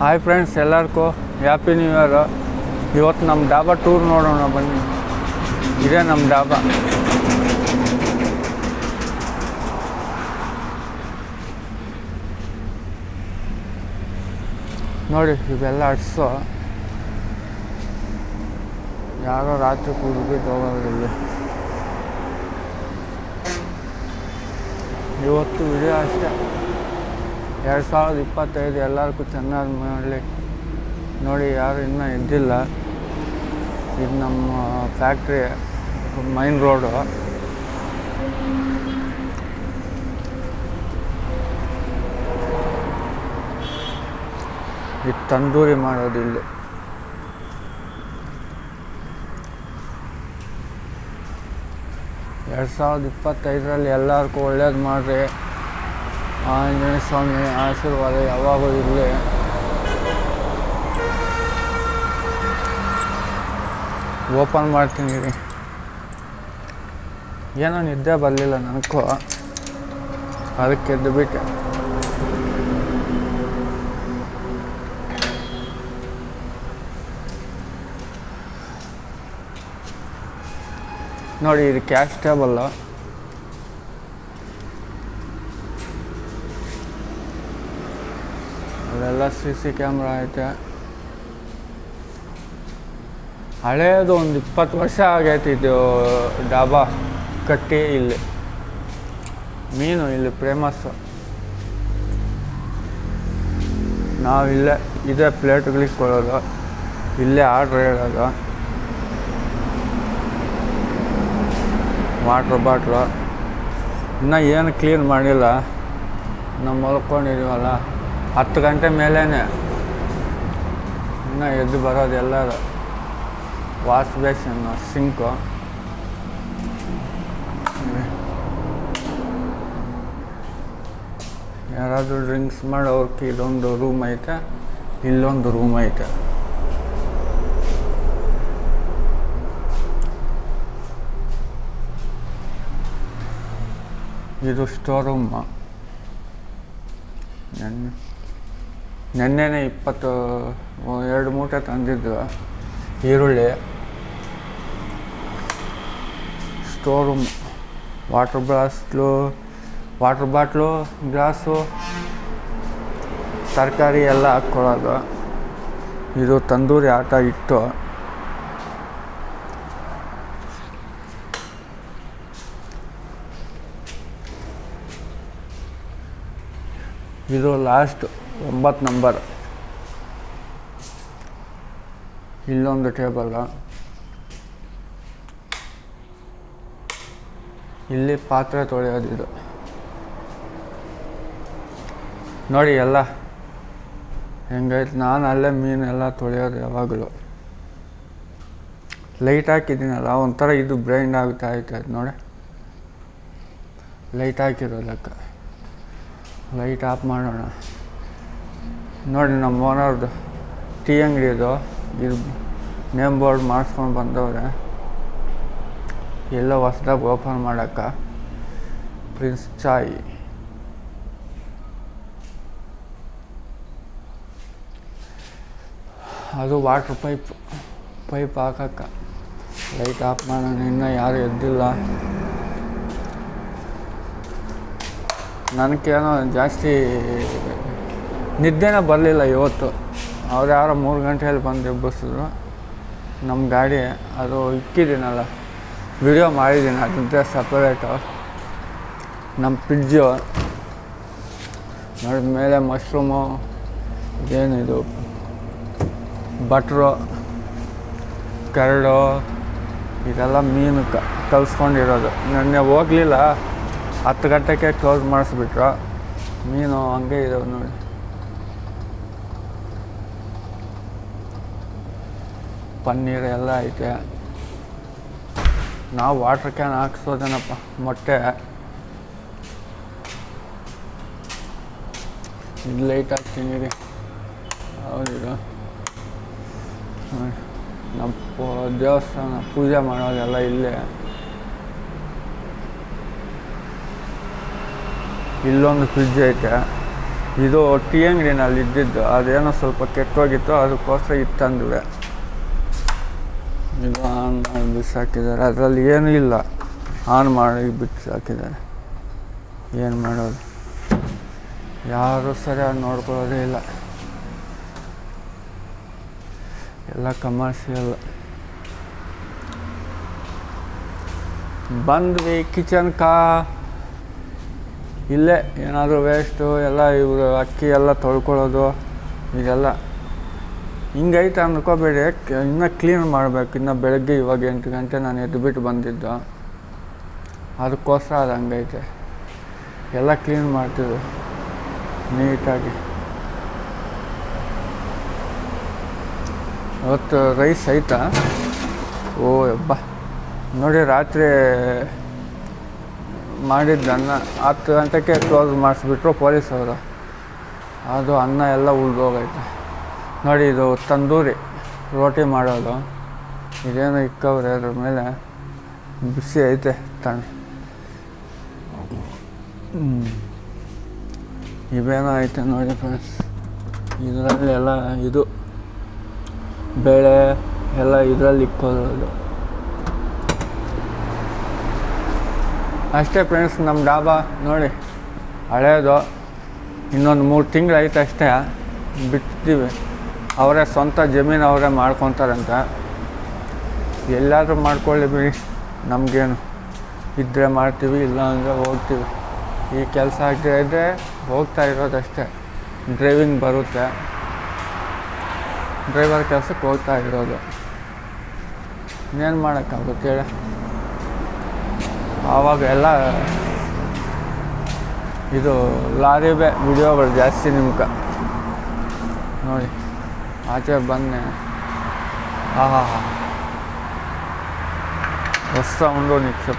Hi friends ಎಲ್ಲರಿಗೂ happy new year ಇವತ್ತು ನಮ್ಮ ಡಾಬಾ ಟೂರ್ ನೋಡೋಣ ಬನ್ನಿ. ಇದೇ ನಮ್ಮ ಡಾಬಾ. ನೋಡಿ, ಇವೆಲ್ಲ ಅಡ್ಸು ಯಾರೋ ರಾತ್ರಿ ಕುಡ್ಬಿಟ್ಟು ಹೋಗೋದಿಲ್ಲ ಇವತ್ತು ವಿಡಿಯೋ ಅಷ್ಟೇ. ಎರಡು ಸಾವಿರದ ಇಪ್ಪತ್ತೈದು ಎಲ್ಲರಿಗೂ ಚೆನ್ನಾಗಿ ಮಾಡಲಿ. ನೋಡಿ, ಯಾರು ಇನ್ನೂ ಇದ್ದಿಲ್ಲ. ಇದು ನಮ್ಮ ಫ್ಯಾಕ್ಟ್ರಿ, ಮೈನ್ ರೋಡು. ಇದು ತಂದೂರಿ ಮಾಡೋದು ಇಲ್ಲಿ. ಎರಡು ಸಾವಿರದ ಇಪ್ಪತ್ತೈದರಲ್ಲಿ ಎಲ್ಲರಿಗೂ ಒಳ್ಳೇದು ಮಾಡಿರಿ. ಆಂಜನೇಯ ಸ್ವಾಮಿ ಆಶೀರ್ವಾದ ಯಾವಾಗೂ ಇರಲಿ. ಓಪನ್ ಮಾಡ್ತೀನಿ ರೀ ಏನೋ ನಿದ್ದೆ ಬರಲಿಲ್ಲ ನನಗೂ. ಅದಕ್ಕೆ ಎದ್ದು ಬಿಟ್ಟೆ. ನೋಡಿ, ಇದು ಕ್ಯಾಶ್ ಟೇಬಲ್ಲು ಅಲ್ಲೆಲ್ಲ ಸಿ ಸಿ ಕ್ಯಾಮ್ರಾ ಐತೆ. ಹಳೆಯದು ಒಂದು ಇಪ್ಪತ್ತು ವರ್ಷ ಆಗೈತೆ ಇದು ಡಾಬಾ ಕಟ್ಟಿ ಇಲ್ಲಿ. ಮೀನು ಇಲ್ಲಿ ಫೇಮಸ್ಸು ನಾವು ಇಲ್ಲೇ, ಇದೇ ಪ್ಲೇಟ್ಗಳಿಗೆ ಕೊಡೋದು. ಇಲ್ಲೇ ಆರ್ಡ್ರ್ ಹೇಳೋದು ವಾಟ್ರ್ ಬಾಟ್ಲು ಇನ್ನೂ ಏನು ಕ್ಲೀನ್ ಮಾಡಿಲ್ಲ. ನಾವು ಮಲ್ಕೊಂಡಿದ್ದೀವಲ್ಲ ಹತ್ತು ಗಂಟೆ ಮೇಲೇ ಇನ್ನೂ ಎದ್ದು ಬರೋದು ಎಲ್ಲರೂ. Wash basin, sink. ಯಾರಾದರೂ ಡ್ರಿಂಕ್ಸ್ ಮಾಡೋಕ್ಕೆ ಇದೊಂದು ರೂಮ್ ಐತೆ, ಇಲ್ಲೊಂದು ರೂಮ್ ಐತೆ. ಇದು ಸ್ಟೋರ್ ರೂಮ್ ನೆನ್ನೆ ನೆನ್ನೆನೇ ಇಪ್ಪತ್ತು ಎರಡು ಮೂಟೆ ತಂದಿದ್ದು ಈರುಳ್ಳಿ. ಸ್ಟೋರ್ ರೂಮ್ ವಾಟ್ರ್ ಗ್ಲಾಸ್ಲು ವಾಟ್ರ್ ಬಾಟ್ಲು ಗ್ಲಾಸು ತರಕಾರಿ ಎಲ್ಲ ಹಾಕ್ಕೊಳ್ಳೋದು ಇದು ತಂದೂರಿ ಆಟ ಇಟ್ಟು. ಇದು ಲಾಸ್ಟ್ ಒಂಬತ್ತು ನಂಬರ್. ಇಲ್ಲೊಂದು ಟೇಬಲ್ ಇಲ್ಲಿ ಪಾತ್ರೆ ತೊಳೆಯೋದು ಇದು. ನೋಡಿ ಎಲ್ಲ. ಹೆಂಗೈತೆ? ನಾನು ಅಲ್ಲೇ ಮೀನೆಲ್ಲ ತೊಳೆಯೋದು ಯಾವಾಗಲೂ. ಲೈಟ್ ಹಾಕಿದ್ದೀನಲ್ಲ, ಒಂಥರ ಇದು ಬ್ರೈಂಡ್ ಆಗ್ತಾ ಐತೆ ನೋಡಿ. ಲೈಟ್ ಹಾಕಿರೋದಕ್ಕೆ ಲೈಟ್ ಆಫ್ ಮಾಡೋಣ. ನೋಡಿ ನಮ್ಮ ಓನರ್ದು ಟೀ ಅಂಗಡಿದು ಇದು ನೇಮ್ ಬೋರ್ಡ್ ಮಾಡಿಸ್ಕೊಂಡು ಬಂದವ್ರೆ. ಎಲ್ಲ ಹೊಸ್ದಾಗಿ ಓಪನ್ ಮಾಡೋಕ್ಕೆ. ಪ್ರಿನ್ಸ್ ಚಾಯ್. ಅದು ವಾಟ್ರ್ ಪೈಪ್ ಪೈಪ್ ಹಾಕಕ್ಕೆ. ಲೈಟ್ ಆಫ್ ಮಾಡೋಣ, ಇನ್ನೂ ಯಾರು ಎದ್ದಿಲ್ಲ. ನನಗೇನೋ ಜಾಸ್ತಿ ನಿದ್ದೆನೇ ಬರಲಿಲ್ಲ ಇವತ್ತು. ಅವ್ರು ಯಾರೋ ಮೂರು ಗಂಟೆಯಲ್ಲಿ ಬಂದು ಎಬ್ಬಿಸಿದ್ರು. ನಮ್ಮ ಗಾಡಿ ಅದು ಇಕ್ಕಿದ್ದೀನಲ್ಲ ವಿಡಿಯೋ ಮಾಡಿದ್ದೀನಿ ಅದಂತೆ ಸಪ್ರೇಟು ನಮ್ಮ ಫ್ರಿಜ್ಜು ನೋಡಿದ ಮೇಲೆ ಮಶ್ರೂಮು ಏನಿದು ಬಟ್ರು ಕರಡು ಇದೆಲ್ಲ ಮೀನು ಕ, ಕಲ್ಸ್ಕೊಂಡಿರೋದು. ನೆನ್ನೆ ಹೋಗಲಿಲ್ಲ, ಹತ್ತು ಗಂಟೆಗೆ ಕ್ಲೋಸ್ ಮಾಡಿಸ್ಬಿಟ್ರು. ಮೀನು ಹಂಗೆ ಇದಾವೆ ನೋಡಿ. ಪನ್ನೀರ್ ಎಲ್ಲ ಐತೆ. ನಾವು ವಾಟ್ರ್ ಕ್ಯಾನ್ ಹಾಕ್ಸೋದೇನಪ್ಪ, ಮೊಟ್ಟೆ. ಇದು ಲೈಟ್ ಹಾಕ್ತೀನಿ ಹೌದು ನಮ್ಮ ದೇವಸ್ಥಾನ ಪೂಜೆ ಮಾಡೋದೆಲ್ಲ ಇಲ್ಲೇ. ಇಲ್ಲೊಂದು ಫ್ರಿಜ್ ಐತೆ. ಇದು ಟೀ ಅಂಗಡಿನಲ್ಲಿ ಇದ್ದಿದ್ದು, ಅದೇನೋ ಸ್ವಲ್ಪ ಕೆಟ್ಟೋಗಿತ್ತು, ಅದಕ್ಕೋಸ್ಕರ ಇದು ಇದು ಆನ್ ಮಾಡಿ ಬಿಸಾಕಿದ್ದಾರೆ ಅದರಲ್ಲಿ ಏನೂ ಇಲ್ಲ. ಆನ್ ಮಾಡಿ ಬಿಸಾಕಿದ್ದಾರೆ ಏನು ಮಾಡೋದು? ಯಾರು ಸರಿಯಾಗಿ ನೋಡ್ಕೊಳ್ಳೋದೇ ಇಲ್ಲ. ಎಲ್ಲ ಕಮರ್ಷಿಯಲ್ ಬಂದ್ವಿ, ಕಿಚನ್ ಕಾ. ಇಲ್ಲೇ ಏನಾದರೂ ವೇಸ್ಟು ಎಲ್ಲ ಇವರು ಅಕ್ಕಿ ಎಲ್ಲ ತೊಳ್ಕೊಳ್ಳೋದು, ಇದೆಲ್ಲ. ಹಿಂಗೈತೆ ಅಂದ್ಕೋಬೇಡಿ ಇನ್ನೂ ಕ್ಲೀನ್ ಮಾಡಬೇಕು. ಇನ್ನು ಬೆಳಗ್ಗೆ ಇವಾಗ ಎಂಟು ಗಂಟೆ ನಾನು ಎದ್ದುಬಿಟ್ಟು ಬಂದಿದ್ದು. ಅದಕ್ಕೋಸ್ಕರ ಅದು ಹಂಗೈತೆ. ಎಲ್ಲ ಕ್ಲೀನ್ ಮಾಡ್ತೀವಿ ನೀಟಾಗಿ. ಅವತ್ತು ರೈಸ್ ಐತಾ ಓ, ಯಬ್ಬ. ನೋಡಿ, ರಾತ್ರಿ ಮಾಡಿದ್ದು ಅನ್ನ. ಹತ್ತು ಗಂಟೆಗೆ ಕ್ಲೋಸ್ ಮಾಡಿಸ್ಬಿಟ್ರು ಪೊಲೀಸವರು. ಅದು ಅನ್ನ ಎಲ್ಲ ಉಳ್ದೋಗೈತೆ. ನೋಡಿ, ಇದು ತಂದೂರಿ ರೋಟಿ ಮಾಡೋದು. ಇದೇನೋ ಇಕ್ಕವ್ರೆ, ಅದ್ರ ಮೇಲೆ ಬಿಸಿ ಐತೆ ತಣ್ಣ. ಇವೇನೋ ಐತೆ ನೋಡಿ ಫ್ರೆಂಡ್ಸ್ ಇದರಲ್ಲಿ ಎಲ್ಲ ಇದು ಬೇಳೆ ಎಲ್ಲ ಇದರಲ್ಲಿ ಇಕ್ಕೋದು. ಅಷ್ಟೇ ಫ್ರೆಂಡ್ಸ್ ನಮ್ಮ ಡಾಬಾ ನೋಡಿ, ಹಳೇದು. ಇನ್ನೊಂದು ಮೂರು ತಿಂಗಳು ಐತೆ ಅಷ್ಟೇ. ಬಿಡ್ತೀವಿ ಅವರೇ ಸ್ವಂತ ಜಮೀನು ಅವರೇ ಮಾಡ್ಕೊತಾರಂತ. ಎಲ್ಲಾದರೂ ಮಾಡ್ಕೊಳ್ಳಿ ಬಿಡಿ. ನಮಗೇನು ಇದ್ದರೆ ಮಾಡ್ತೀವಿ ಇಲ್ಲ ಅಂದರೆ ಹೋಗ್ತೀವಿ. ಈ ಕೆಲಸ ಇದ್ದರೆ ಹೋಗ್ತಾ ಇರೋದಷ್ಟೇ. ಡ್ರೈವಿಂಗ್ ಬರುತ್ತೆ. ಡ್ರೈವರ್ ಕೆಲಸಕ್ಕೆ ಹೋಗ್ತಾ ಇರೋದು. ಇನ್ನೇನು ಮಾಡೋಕ್ಕಾಗುತ್ತೆ ಹೇಳಿ? ಆವಾಗ ಎಲ್ಲ ಇದು ಲಾರಿಬೆ ವಿಡಿಯೋಗಳು ಜಾಸ್ತಿ ನಿಮ್ಗೆ. ನೋಡಿ. 아재 맞네. 아 워싸 운동이 귀엽